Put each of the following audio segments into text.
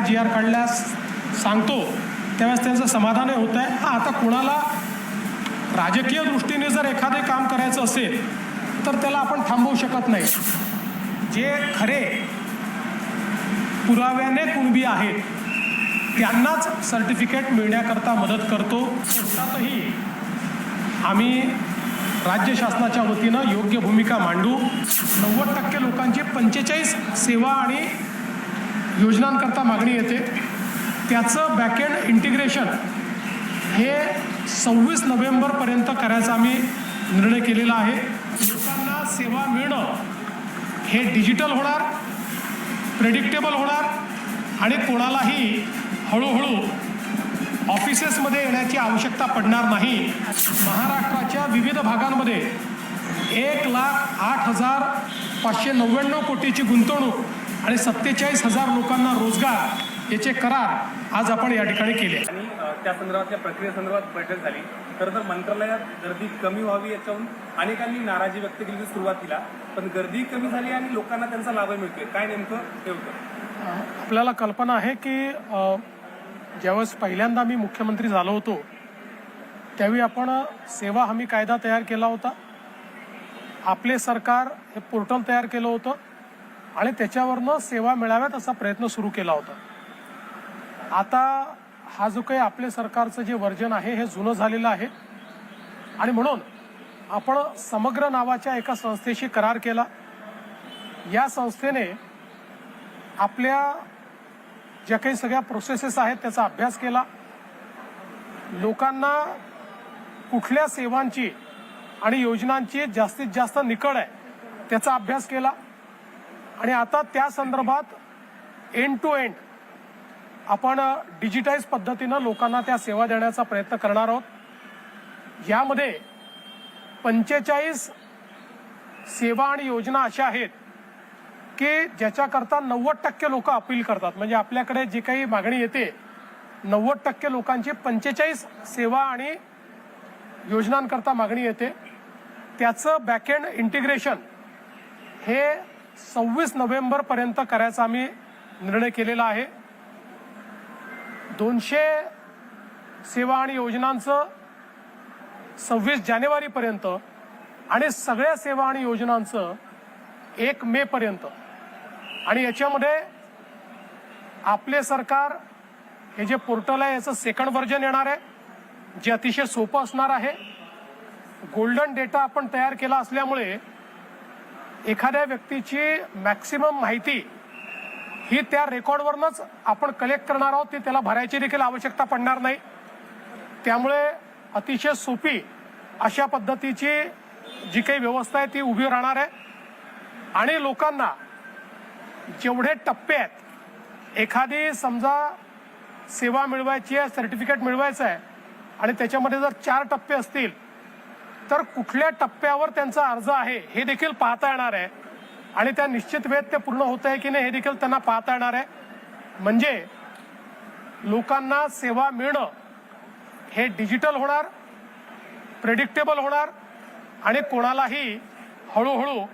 काय जी आर काढल्यास सांगतो त्यावेळेस त्यांचं समाधान होत आहे. हा आता कुणाला राजकीय दृष्टीने जर एखादे काम करायचं असेल तर त्याला आपण थांबवू शकत नाही. जे खरे पुराव्याने कुणबी आहेत त्यांनाच सर्टिफिकेट मिळण्याकरता मदत करतो. कोर्टातही आम्ही राज्य शासनाच्या वतीनं योग्य भूमिका मांडू. नव्वद टक्के लोकांची पंचेचाळीस सेवा आणि योजनांकरता मागणी येते. त्याचं बॅकएंड इंटिग्रेशन हे सव्वीस नोव्हेंबरपर्यंत करायचा आम्ही निर्णय केलेला आहे. लोकांना सेवा मिळणं हे डिजिटल होणार प्रेडिक्टेबल होणार आणि कोणालाही हळूहळू ऑफिसेसमध्ये येण्याची आवश्यकता पडणार नाही. महाराष्ट्राच्या विविध भागांमध्ये एक लाख आठ हजार पाचशे नव्याण्णव कोटीची गुंतवणूक आणि सत्तेचाळीस हजार लोकांना रोजगार याचे करार आज आपण या ठिकाणी केले. आणि त्या संदर्भातल्या प्रक्रियेसंदर्भात बैठक झाली. खरं तर मंत्रालयात गर्दी कमी व्हावी याच्याहून अनेकांनी नाराजी व्यक्त केली होती सुरुवातीला. पण गर्दी कमी झाली आणि लोकांना त्यांचा लाभ मिळतोय. काय नेमकं ते होतं? आपल्याला कल्पना आहे की ज्यावेळेस पहिल्यांदा मी मुख्यमंत्री झालो होतो त्यावेळी आपण सेवा हमी कायदा तयार केला होता. आपले सरकार हे पोर्टल तयार केलं होतं. आणि त्याच्यावरनं सेवा मिळाव्यात असा प्रयत्न सुरू केला होता. आता हा जो काही आपले सरकारचं जे वर्जन आहे हे जुनं झालेलं आहे. आणि म्हणून आपण समग्र नावाच्या एका संस्थेशी करार केला. या संस्थेने आपल्या ज्या काही सगळ्या प्रोसेसेस आहेत त्याचा अभ्यास केला. लोकांना कुठल्या सेवांची आणि योजनांची जास्तीत जास्त निकड आहे त्याचा अभ्यास केला. आणि आता त्या संदर्भात एंड टू एंड आपण डिजिटाईज पद्धतीनं लोकांना त्या सेवा देण्याचा प्रयत्न करणार आहोत. यामध्ये पंचेचाळीस सेवा आणि योजना अशा आहेत की ज्याच्याकरता नव्वद टक्के लोक अपील करतात. म्हणजे आपल्याकडे जी काही मागणी येते नव्वद टक्के लोकांची पंचेचाळीस सेवा आणि योजनांकरता मागणी येते. त्याचं बॅकएंड इंटिग्रेशन हे सव्वीस नोव्हेंबरपर्यंत करायचा आम्ही निर्णय केलेला आहे. दोनशे सेवा आणि योजनांचं सव्वीस जानेवारीपर्यंत आणि सगळ्या सेवा आणि योजनांचं एक मे पर्यंत आणि याच्यामध्ये आपले सरकार हे जे पोर्टल आहे याचं सेकंड व्हर्जन येणार आहे जे अतिशय सोपं असणार आहे. गोल्डन डेटा आपण तयार केला असल्यामुळे एखाद्या व्यक्तीची मॅक्सिमम माहिती ही त्या रेकॉर्डवरनच आपण कलेक्ट करणार आहोत ती त्याला भरायची देखील आवश्यकता पडणार नाही. त्यामुळे अतिशय सोपी अशा पद्धतीची जी काही व्यवस्था आहे ती उभी राहणार आहे. आणि लोकांना जेवढे टप्पे आहेत एखादी समजा सेवा मिळवायची आहे सर्टिफिकेट मिळवायचं आहे आणि त्याच्यामध्ये जर चार टप्पे असतील तर कुठल्या टप्प्यावर त्यांचा अर्ज आहे हे देखील पाहता येणार आहे. आणि त्या निश्चित वेळेत ते पूर्ण होत आहे की नाही हे देखील त्यांना पाहता येणार आहे. म्हणजे लोकांना सेवा मिळणं हे डिजिटल होणार प्रेडिक्टेबल होणार आणि कोणालाही हळूहळू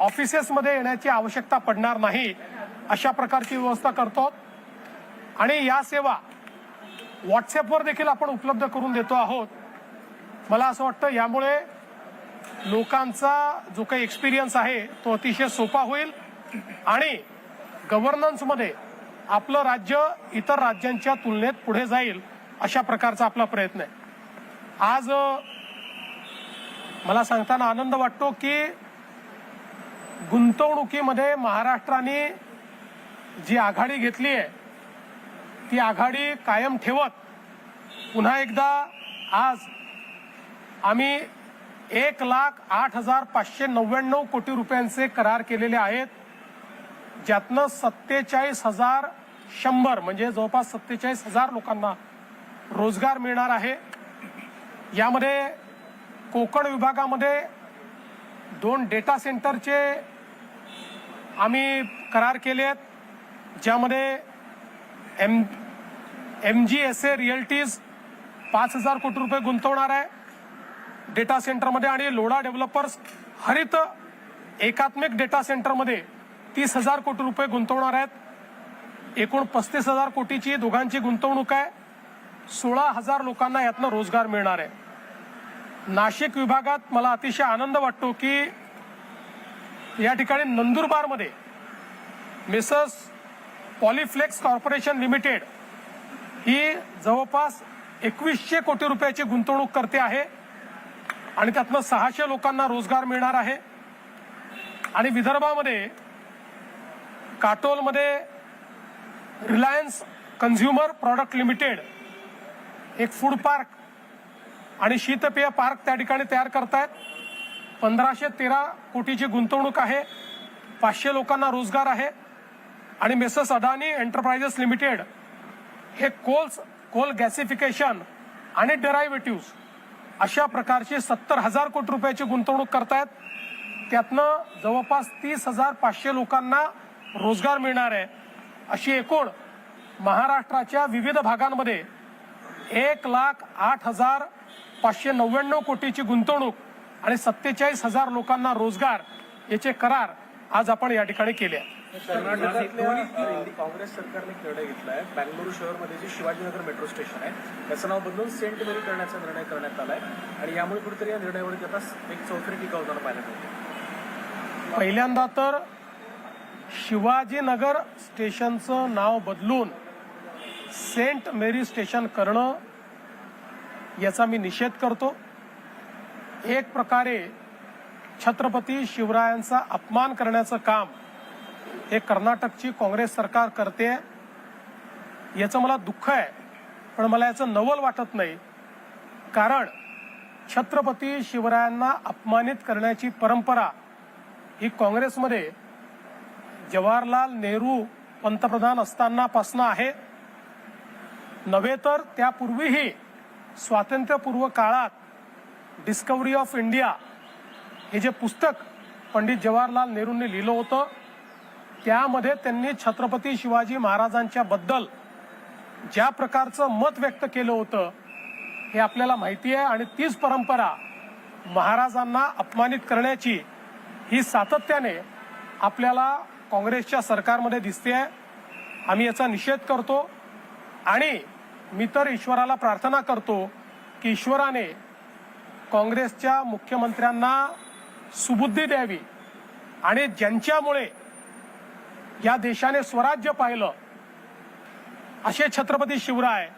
ऑफिसेसमध्ये येण्याची आवश्यकता पडणार नाही अशा प्रकारची व्यवस्था करतो. आणि या सेवा व्हॉट्सॲपवर देखील आपण उपलब्ध करून देतो आहोत. मला असं वाटतं यामुळे लोकांचा जो काही एक्सपिरियन्स आहे तो अतिशय सोपा होईल आणि गव्हर्नन्समध्ये आपलं राज्य इतर राज्यांच्या तुलनेत पुढे जाईल अशा प्रकारचा आपला प्रयत्न आहे. आज मला सांगताना आनंद वाटतो की गुंतवणुकीमध्ये महाराष्ट्राने जी आघाडी घेतली आहे ती आघाडी कायम ठेवत पुन्हा एकदा आज आम्ही एक लाख आठ हजार पाचशे नव्याण्णव कोटी रुपयांचे करार केलेले आहेत ज्यातनं सत्तेचाळीस हजार शंभर म्हणजे जवळपास सत्तेचाळीस हजार लोकांना रोजगार मिळणार आहे. यामध्ये कोकण विभागामध्ये दोन डेटा सेंटरचे आम्ही करार केले आहेत ज्यामध्ये M M G S A realties पाच हजार कोटी रुपये गुंतवणार आहे. डेटा सेंटरमध्ये आणि लोढा डेव्हलपर्स हरित एकात्मिक डेटा सेंटरमध्ये तीस हजार कोटी रुपये गुंतवणार आहेत. एकूण पस्तीस हजार कोटीची दोघांची गुंतवणूक आहे. सोळा हजार लोकांना यातनं रोजगार मिळणार आहे. नाशिक विभागात मला अतिशय आनंद वाटतो की या ठिकाणी नंदुरबारमध्ये मिसस पॉलिफ्लेक्स कॉर्पोरेशन लिमिटेड ही जवळपास एकवीसशे कोटी रुपयाची गुंतवणूक करते आहे. आणि त्यातनं सहाशे लोकांना रोजगार मिळणार आहे. आणि विदर्भामध्ये काटोलमध्ये रिलायन्स कन्झ्युमर प्रॉडक्ट लिमिटेड एक फूड पार्क आणि शीतपेय पार्क त्या ठिकाणी तयार करतायत. पंधराशे तेरा कोटीची गुंतवणूक आहे. पाचशे लोकांना रोजगार आहे. आणि मेसस अदानी एंटरप्राइजेस लिमिटेड हे कोल्स कोल गॅसिफिकेशन आणि डेरायव्हेटिव्ह अशा प्रकारची सत्तर हजार कोटी रुपयाची गुंतवणूक करतायत. त्यातनं जवळपास तीस हजार पाचशे लोकांना रोजगार मिळणार आहे. अशी एकूण महाराष्ट्राच्या विविध भागांमध्ये एक लाख आठ हजार पाचशे नव्याण्णव कोटीची गुंतवणूक आणि सत्तेचाळीस हजार लोकांना रोजगार याचे करार आज आपण या ठिकाणी केले आहेत. कर्नाटकातल्या काँग्रेस सरकारने निर्णय घेतलाय बँगळुरू शहरमध्ये जे शिवाजीनगर मेट्रो स्टेशन आहे त्याचं नाव बदलून सेंट मेरी करण्याचा निर्णय करण्यात आलाय. आणि यामुळे कुठेतरी या निर्णयावरती आता एक चौथरी टीका होताना पाहायला मिळते. पहिल्यांदा तर शिवाजीनगर स्टेशनचं नाव बदलून सेंट मेरी स्टेशन करणं याचा मी निषेध करतो. एक प्रकारे छत्रपती शिवरायांचा अपमान करण्याचं काम हे कर्नाटकची काँग्रेस सरकार करते याचं मला दुःख आहे. पण मला याचं नवल वाटत नाही. कारण छत्रपती शिवरायांना अपमानित करण्याची परंपरा ही काँग्रेसमध्ये जवाहरलाल नेहरू पंतप्रधान असतानापासनं आहे. नव्हे तर त्यापूर्वीही स्वातंत्र्यपूर्व काळात डिस्कवरी ऑफ इंडिया हे जे पुस्तक पंडित जवाहरलाल नेहरूंनी लिहिलं होतं त्यामध्ये त्यांनी छत्रपती शिवाजी महाराजांच्या बद्दल ज्या प्रकारचं मत व्यक्त केलं होतं हे आपल्याला माहिती आहे आणि तीच परंपरा महाराजांना अपमानित करण्याची ही सातत्याने आपल्याला काँग्रेसच्या सरकारमध्ये दिसते आहे. आम्ही याचा निषेध करतो आणि मी तर ईश्वराला प्रार्थना करतो की ईश्वराने काँग्रेसच्या मुख्यमंत्र्यांना सुबुद्धी द्यावी आणि ज्यांच्यामुळे या देशाने स्वराज्य पाहिलं असे छत्रपती शिवराय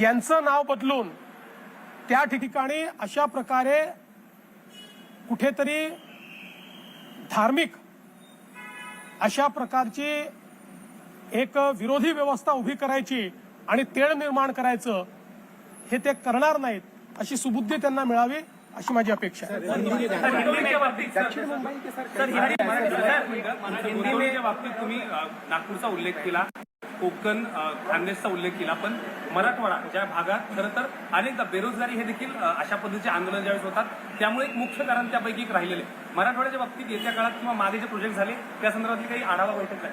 यांचं नाव बदलून त्या ठिकाणी अशा प्रकारे कुठेतरी धार्मिक अशा प्रकारची एक विरोधी व्यवस्था उभी करायची आणि तेळ निर्माण करायचं हे ते करणार नाहीत अशी सुबुद्धी त्यांना मिळावी. अशी माझी अपेक्षा नागपूरचा उल्लेख केला कोकण खानदेशचा उल्लेख केला पण मराठवाडा ज्या भागात खरं तर अनेकदा बेरोजगारी हे देखील अशा पद्धतीचे आंदोलन ज्यावेळेस होतात त्यामुळे एक मुख्य कारण त्यापैकी एक राहिलेले मराठवाड्याच्या बाबतीत येत्या काळात किंवा मागे जे प्रोजेक्ट झाले त्या संदर्भातली काही आढावा बैठक आहे.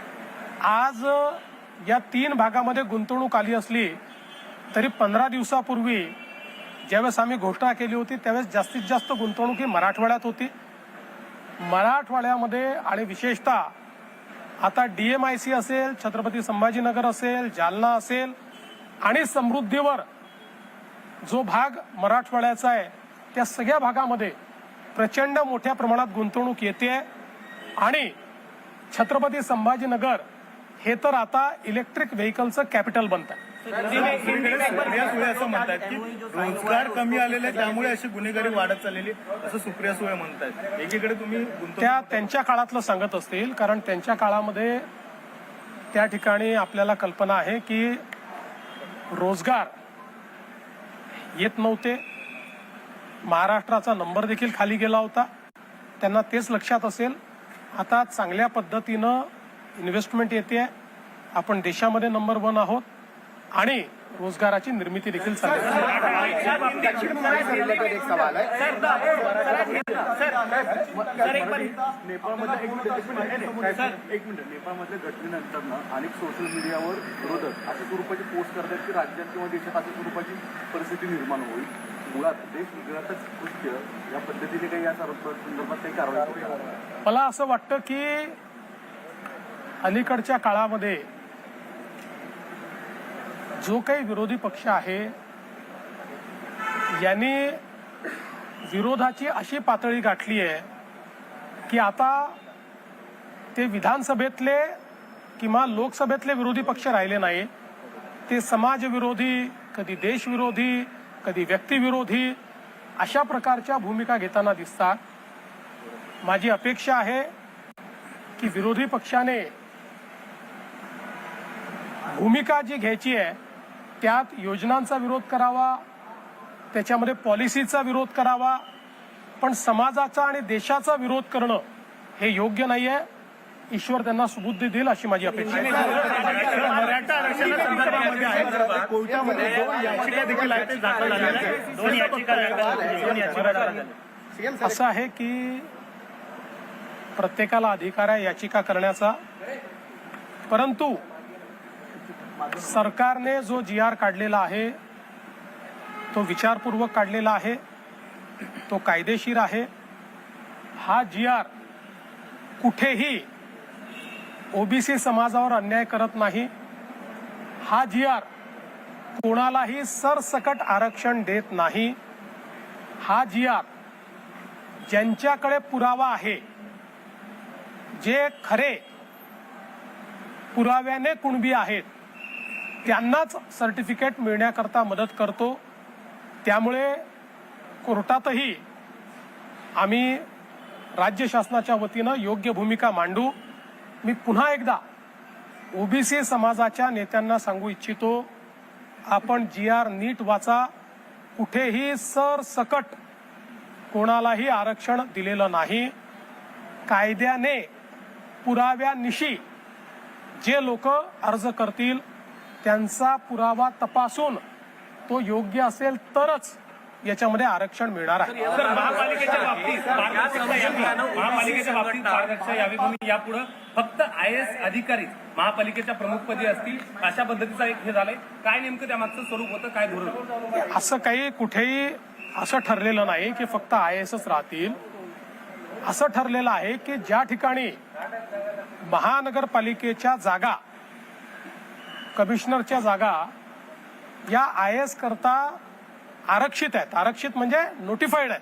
आज या तीन भागामध्ये गुंतवणूक आली असली तरी पंधरा दिवसापूर्वी ज्यावेळेस आम्ही घोषणा केली होती त्यावेळेस जास्तीत जास्त गुंतवणूक ही मराठवाड्यात होती. मराठवाड्यामध्ये आणि विशेषतः आता डीएमआयसी असेल छत्रपती संभाजीनगर असेल जालना असेल आणि समृद्धीवर जो भाग मराठवाड्याचा आहे त्या सगळ्या भागामध्ये प्रचंड मोठ्या प्रमाणात गुंतवणूक येते. आणि छत्रपती संभाजीनगर हे तर आता इलेक्ट्रिक व्हेकलचं कॅपिटल बनत आहे सुप्रिया सुळे असं म्हणतात की रोजगार कमी आलेले त्यामुळे अशी गुन्हेगारी वाढत चाललेली असं सुप्रिया सुळे म्हणतात एकीकडे तुम्ही त्या त्यांच्या काळातलं सांगत असतील कारण त्यांच्या काळामध्ये त्या ठिकाणी आपल्याला कल्पना आहे की रोजगार येत नव्हते. महाराष्ट्राचा नंबर देखील खाली गेला होता. त्यांना तेच लक्षात असेल आता चांगल्या पद्धतीनं इन्व्हेस्टमेंट येते. आपण देशामध्ये नंबर वन आहोत. आणि रोजगाराची निर्मिती देखील चालू आहे. नेपाळमधल्या एक मिनिट एक मिनिट नेपाळमधल्या घटनेनंतर ना अनेक सोशल मीडियावर विरोधक अशा स्वरूपाची पोस्ट करतात की राज्यात किंवा देशात अशा स्वरूपाची परिस्थिती निर्माण होईल मुळात देश विघातक कृत्य या पद्धतीने काही या संदर्भात काही कारवाई मला असं वाटतं की अलीकडच्या काळामध्ये जो काही विरोधी पक्ष आहे यांनी विरोधाची अशी पातळी गाठली आहे की आता ते विधानसभेतले किंवा लोकसभेतले विरोधी पक्ष राहिले नाही ते समाजविरोधी कधी देशविरोधी कधी व्यक्तिविरोधी अशा प्रकारच्या भूमिका घेताना दिसतात. माझी अपेक्षा आहे की विरोधी पक्षाने भूमिका जी घ्यायची आहे त्यात योजनांचा विरोध करावा त्याच्यामध्ये पॉलिसीचा विरोध करावा पण समाजाचा आणि देशाचा विरोध करणं हे योग्य नाही आहे ईश्वर त्यांना सुबुद्धी देईल अशी माझी अपेक्षा आहे. याचिका देखील असं आहे की प्रत्येकाला अधिकार आहे याचिका करण्याचा. परंतु सरकारने जो जी आर काढलेला आहे तो विचारपूर्वक काढलेला आहे तो कायदेशीर आहे. हा जी आर कुठेही ओबीसी समाजावर अन्याय करत नाही. हा जी आर कोणालाही सरसकट आरक्षण देत नाही. हा जी आर ज्यांच्याकडे पुरावा आहे जे खरे पुराव्याने कुणबी आहेत त्यांनाच सर्टिफिकेट मिळण्याकरता मदत करतो. त्यामुळे कोर्टातही आम्ही राज्य शासनाच्या वतीनं योग्य भूमिका मांडू. मी पुन्हा एकदा ओबीसी समाजाच्या नेत्यांना सांगू इच्छितो आपण जी आर नीट वाचा. कुठेही सरसकट कोणालाही आरक्षण दिलेलं नाही. कायद्याने पुराव्यानिशी जे लोक अर्ज करतील त्यांचा पुरावा तपासून तो योग्य असेल तरच याच्यामध्ये आरक्षण मिळणार आहे. महापालिकेच्या बाबतीत यावी म्हणून यापुढे फक्त आय एस अधिकारी महापालिकेच्या प्रमुखपदी असतील अशा पद्धतीचा एक हे झालंय. काय नेमकं त्यामागचं स्वरूप होतं काय धोरण? असं काही कुठेही असं ठरलेलं नाही की फक्त आय एसच राहतील. असं ठरलेलं आहे की ज्या ठिकाणी महानगरपालिकेच्या जागा कमिशनरच्या जागा या आय एस करता आरक्षित आहेत. आरक्षित म्हणजे नोटिफाईड आहेत.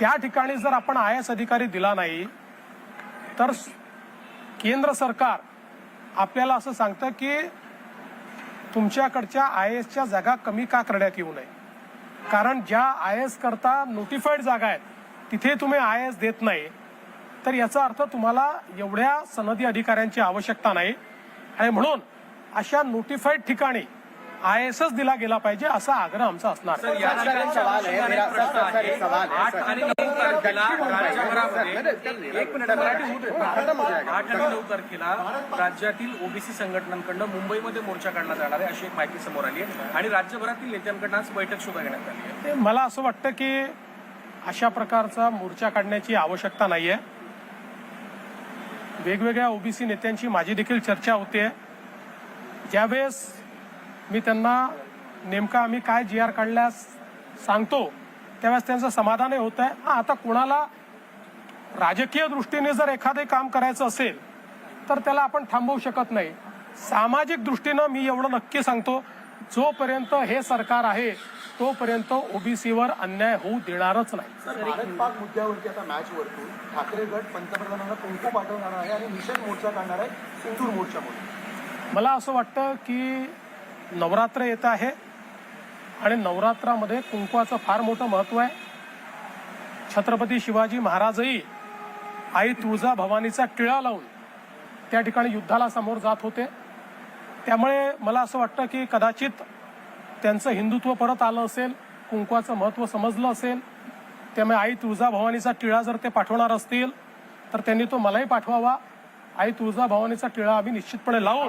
त्या ठिकाणी जर आपण आय एस अधिकारी दिला नाही तर केंद्र सरकार आपल्याला असं सांगतं की तुमच्याकडच्या आय एसच्या जागा कमी का करण्यात येऊ नये. कारण ज्या आय एस करता नोटिफाईड जागा आहेत तिथे तुम्ही आय एस देत नाही तर याचा अर्थ तुम्हाला एवढ्या सनदी अधिकाऱ्यांची आवश्यकता नाही. आणि म्हणून अशा नोटिफाईड ठिकाणी आय एसच दिला गेला पाहिजे असा आग्रह आमचा असणार. तारखेला हो राज्यातील ओबीसी संघटनांकडनं मुंबईमध्ये मोर्चा काढला जाणार आहे अशी एक माहिती समोर आली आहे. आणि राज्यभरातील नेत्यांकडनं आज बैठक सुद्धा घेण्यात आली आहे. ते मला असं वाटतं की अशा प्रकारचा मोर्चा काढण्याची आवश्यकता नाहीये. वेगवेगळ्या ओबीसी नेत्यांची माझी देखील चर्चा होते ज्यावेळेस मी त्यांना नेमका आम्ही काय जी आर काढल्यास सांगतो त्यावेळेस त्यांचं समाधानही होत आहे हा आता कोणाला राजकीय दृष्टीने जर एखादे काम करायचं असेल तर त्याला आपण थांबवू शकत नाही. सामाजिक दृष्टीनं मी एवढं नक्की सांगतो जोपर्यंत हे सरकार आहे तोपर्यंत ओबीसीवर अन्याय होऊ देणारच नाही. भारत पाक मुद्द्यावरती आता मॅच वरतून ठाकरे गट पंतप्रधानांना कुंकू पाठवणार आहे आणि निषेध मोर्चा काढणार आहे सिंधूर मोर्चा म्हणून मला असं वाटतं की नवरात्र येत आहे आणि नवरात्रामध्ये कुंकवाचं फार मोठं महत्त्व आहे. छत्रपती शिवाजी महाराजही आई तुळजा भवानीचा टिळा लावून त्या ठिकाणी युद्धाला समोर जात होते. त्यामुळे मला असं वाटतं की कदाचित त्यांचं हिंदुत्व परत आलं असेल कुंकवाचं महत्त्व समजलं असेल. त्यामुळे आई तुळजा भवानीचा टिळा जर ते पाठवणार असतील तर त्यांनी तो मलाही पाठवावा. आई तुळजा भवानीचा टिळा आम्ही निश्चितपणे लावून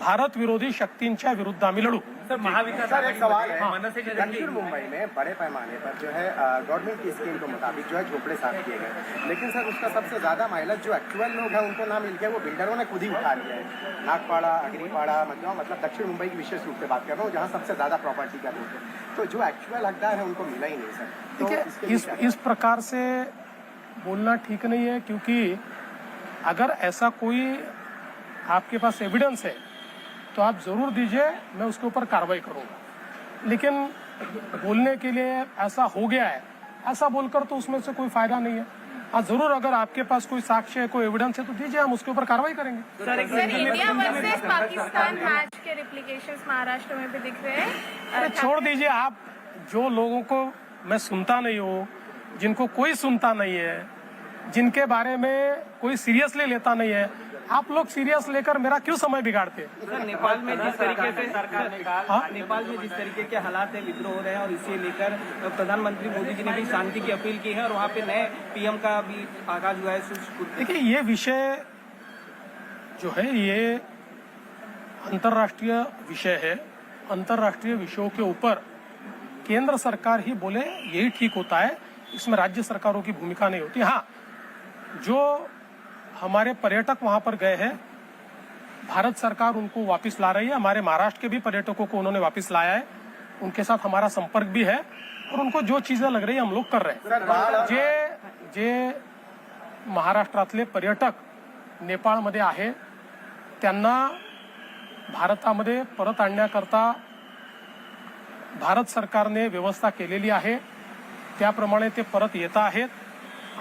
भारत विरोधी शक्तींच्या विरुद्ध आम्ही लढू. सर महाविकास एक सवाल है दक्षिण मुंबई में बड़े पैमाने पर जो है गवर्नमेंट की स्कीम के मुताबिक जो है झोपड़े साफ़ किए गए। लेकिन सर उसका सबसे ज़्यादा माइलेज जो एक्चुअल लोग हैं उनको ना मिल के वो बिल्डरों ने खुद ही उठा लिया है। नागपाड़ा अग्निपाड़ा मतलब मतलब दक्षिण मुंबई की विशेष रूप से बात कर रहा हूँ जहाँ सबसे ज़्यादा प्रॉपर्टी का रेट है। तो जो एक्चुअल हकदार है उनको मिला ही नहीं सर। तो इस इस प्रकार से बोलना ठीक नहीं है क्योंकि अगर ऐसा कोई आपके पास एविडेंस है तो आप ज़रूर दीजिए मैं उसके ऊपर कार्रवाई करूँगा। लेकिन बोलने के लिए ऐसा हो गया है ऐसा बोलकर तो उसमें से कोई फ़ायदा नहीं है। हाँ ज़रूर अगर आपके पास कोई साक्ष्य है कोई एविडेंस है तो दीजिए हम उसके ऊपर कार्रवाई करेंगे। Sir India versus Pakistan match के रिप्लिकेशंस महाराष्ट्र में भी दिख रहे हैं। अरे छोड़ दीजिए आप जो लोगों को मैं सुनता नहीं हूँ जिनको कोई सुनता नहीं है जिनके बारे में कोई सीरियसली लेता नहीं है। आप लोग सीरियस लेकर मेरा क्यों समय बिगाड़ते? हैं सर नेपाल में जिस तरीके से सरकार ने हाँ? कहा नेपाल में जिस तरीके के हालात है विद्रोह हो रहे हैं और इसे लेकर प्रधानमंत्री मोदी जी ने भी शांति की अपील की है और वहाँ पे नए पीएम का भी आगाज़ हुआ है देखिए ये विषय जो है ये अंतर्राष्ट्रीय विषय है। अंतर्राष्ट्रीय विषयों के ऊपर केंद्र सरकार ही बोले यही ठीक होता है। इसमें राज्य सरकारों की भूमिका नहीं होती। हाँ जो हमारे पर्यटक वहाँ पर गए हैं, भारत सरकार उनको वापस ला रही है। हमारे महाराष्ट्र के भी पर्यटकों को उन्होंने वापस लाया है। उनके साथ हमारा संपर्क भी है और उनको जो चीज़ें लग रही है, हम लोग कर रहे हैं। जे जे महाराष्ट्रातले पर्यटक नेपाळमध्ये आहे, त्यांना भारतामध्ये परत आणण्याकरता भारत सरकारने व्यवस्था केलेली आहे. त्याप्रमाणे ते परत आहेत.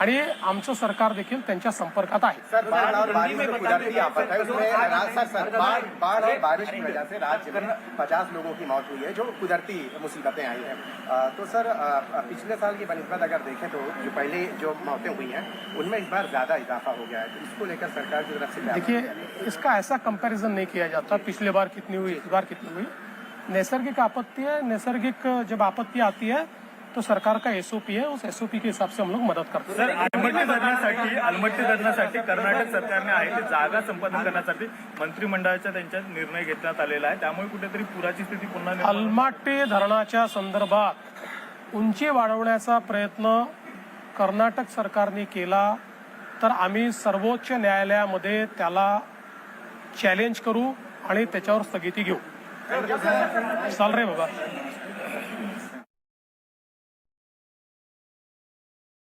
आणि आमचं सरकार देखील त्यांच्या संपर्कात आहे. सर बाढ़ और बारिश जो कुदरती आफत है उसमें राज सर सर बाढ़ बाढ़ और बारिश की वजह से राज्य में पचास लोगों की मौत हुई है जो कुदरती मुसीबतें आई हैं। अ, तो सर अ, पिछले साल की बनस्बत अगर देखें तो जो पहले जो मौतें हुई हैं उनमें इस बार ज़्यादा इजाफा हो गया है। तो इसको लेकर सरकार की तरफ़ से क्या देखिए इसका ऐसा कंपैरिजन नहीं किया जाता। पिछले बार कितनी हुई इस बार कितनी हुई? नैसर्गिक आपत्ति है। नैसर्गिक जब आपत्ति आती है तो सरकार का एसओपी है उस एसओपी के हिसाब से हम लोग मदद करते हैं। सर अलमट्टी धरणासाठी अलमट्टी धरणासाठी कर्नाटक सरकारने आहे ते जागा संपादन करण्यासाठी मंत्रिमंडळाच्या त्यांच्या निर्णय घेण्यात आलेला आहे. त्यामुळे कुठेतरी पुराची स्थिती पुन्हा अलमाटी धरणाच्या संदर्भात उंची वाढवण्याचा प्रयत्न कर्नाटक सरकारने केला तर आम्ही सर्वोच्च न्यायालयामध्ये त्याला चॅलेंज करू आणि त्याच्यावर स्थगिती घेऊ. चाल रे बाबा.